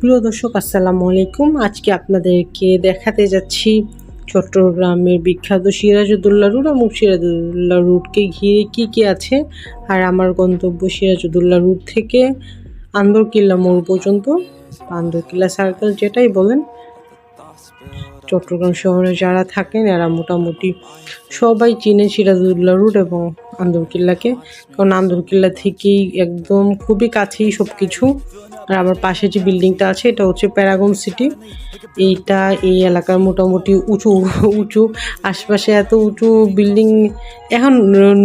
প্রিয় দর্শক, আসসালামু আলাইকুম। আজকে আপনাদেরকে দেখাতে যাচ্ছি চট্টগ্রামের বিখ্যাত সিরাজউদ্দৌলা রুট এবং সিরাজউদ্দৌলা রুটকে ঘিরে কী কী আছে আর আমার গন্তব্য সিরাজউদ্দৌলা রুট থেকে আন্দরকিল্লা মোড় পর্যন্ত। আন্দরকিল্লা সার্কেল যেটাই বলেন চট্টগ্রাম শহরে যারা থাকেন, এরা মোটামুটি সবাই চিনে সিরাজউদ্দৌলা রুট এবং আন্দরকিল্লাকে। কারণ আন্দরকিল্লা থেকেই একদম খুবই কাছেই সব কিছু আর আমার পাশে যে বিল্ডিংটা আছে, এটা হচ্ছে প্যারাগন সিটি। এইটা এই এলাকার মোটামুটি উঁচু উঁচু, আশপাশে এত উঁচু বিল্ডিং এখন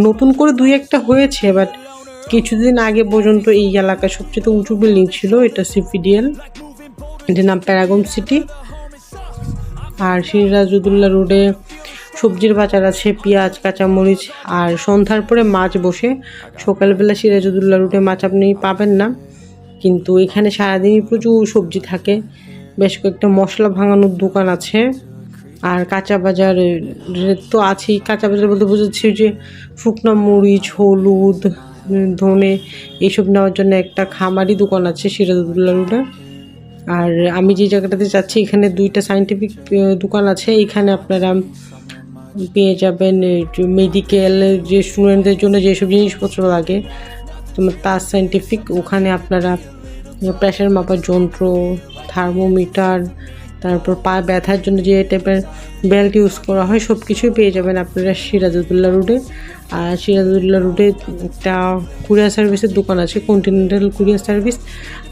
নতুন করে দুই একটা হয়েছে বাট কিছুদিন আগে পর্যন্ত এই এলাকায় সবচেয়ে উঁচু বিল্ডিং ছিল, এটা সিপিডিএল এটার নাম প্যারাগন সিটি। আর সিরাজউদ্দৌলা রোডে সবজির বাজার আছে, পেঁয়াজ, কাঁচামরিচ, আর সন্ধ্যার পরে মাছ বসে। সকালবেলা সিরাজউদ্দৌলা রোডে মাছ আপনি পাবেন না। কিন্তু এখানে সারাদিনই প্রচুর সবজি থাকে। বেশ কয়েকটা মশলা ভাঙানোর দোকান আছে। আর কাঁচা বাজার তো আছেই। কাঁচা বাজার বলতে বোঝাচ্ছি যে শুকনো মরিচ, হলুদ, ধনে এইসব নেওয়ার জন্য একটা খামারি দোকান আছে সিরাজউদ্দৌলা রোডে আর আমি যে জায়গাটাতে যাচ্ছি, এখানে দুইটা সাইন্টিফিক দোকান আছে। এখানে আপনারা পেয়ে যাবেন মেডিকেল যে স্টুডেন্টদের জন্য যেসব জিনিসপত্র লাগে, তোমার তার সাইন্টিফিক ওখানে আপনারা প্রেশার মাপার যন্ত্র থার্মোমিটার তারপর পা ব্যথার জন্য যে টাইপের বেল্ট ইউজ করা হয় সব কিছুই পেয়ে যাবেন আপনারা সিরাজউদ্দৌলা রোডে আর সিরাজউদ্দৌলা রোডে একটা কুরিয়ার সার্ভিসের দোকান আছে কন্টিনেন্টাল কুরিয়ার সার্ভিস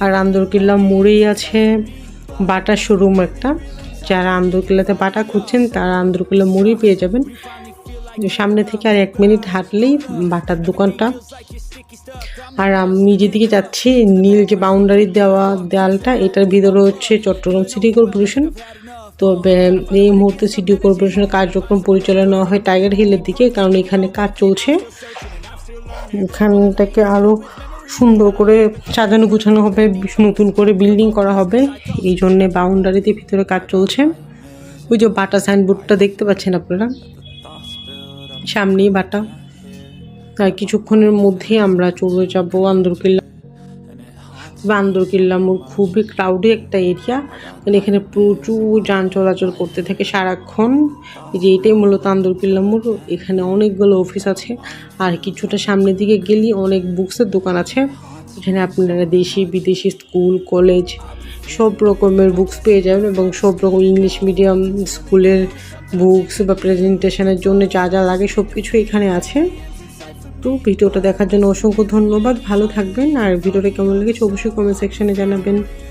আর আন্দরকিল্লা মোড়েই আছে বাটার শোরুম একটা। যারা আন্দরকিল্লাতে বাটা খুঁজছেন, তারা আন্দরকিল্লা মোড়েই পেয়ে যাবেন। সামনে থেকে আর এক মিনিট হাঁটলেই বাটার দোকানটা। আর আমি যেদিকে যাচ্ছি, নীল যে বাউন্ডারি দেওয়া, দেয়ালটা, এটার ভিতরে হচ্ছে চট্টগ্রাম সিটি কর্পোরেশন তো এই মুহূর্তে সিটি কর্পোরেশনের কার্যক্রম পরিচালনা হয় টাইগার হিলের দিকে, কারণ এখানে কাজ চলছে। এখানটাকে আরও সুন্দর করে সাজানো গুছানো হবে, নতুন করে বিল্ডিং করা হবে। এই জন্যে বাউন্ডারিতে ভিতরে কাজ চলছে। ওই যে বাটা সাইনবোর্ডটা দেখতে পাচ্ছেন আপনারা? সামনেই বাটা। তাই কিছুক্ষণের মধ্যেই আমরা চলে যাব আন্দরকিল্লা তবে আন্দরকিল্লা মোড় খুবই ক্রাউডি একটা এরিয়া মানে এখানে প্রচুর যান চলাচল করতে থাকে সারাক্ষণ। এই যে এটাই মূলত আন্দরকিল্লা মোড়। এখানে অনেকগুলো অফিস আছে। আর কিছুটা সামনের দিকে গেলেই অনেক বুকসের দোকান আছে। এখানে আপনারা দেশি বিদেশি স্কুল কলেজ সব রকমের বুকস পেয়ে যাবেন এবং সব রকম ইংলিশ মিডিয়াম স্কুলের বুকস বা প্রেজেন্টেশনের জন্য যা যা লাগে সব কিছু এখানে আছে। তো ভিডিওটা দেখার জন্য অসংখ্য ধন্যবাদ। ভালো থাকবেন। আর ভিডিওটা কেমন লেগেছে অবশ্যই কমেন্ট সেকশানে জানাবেন।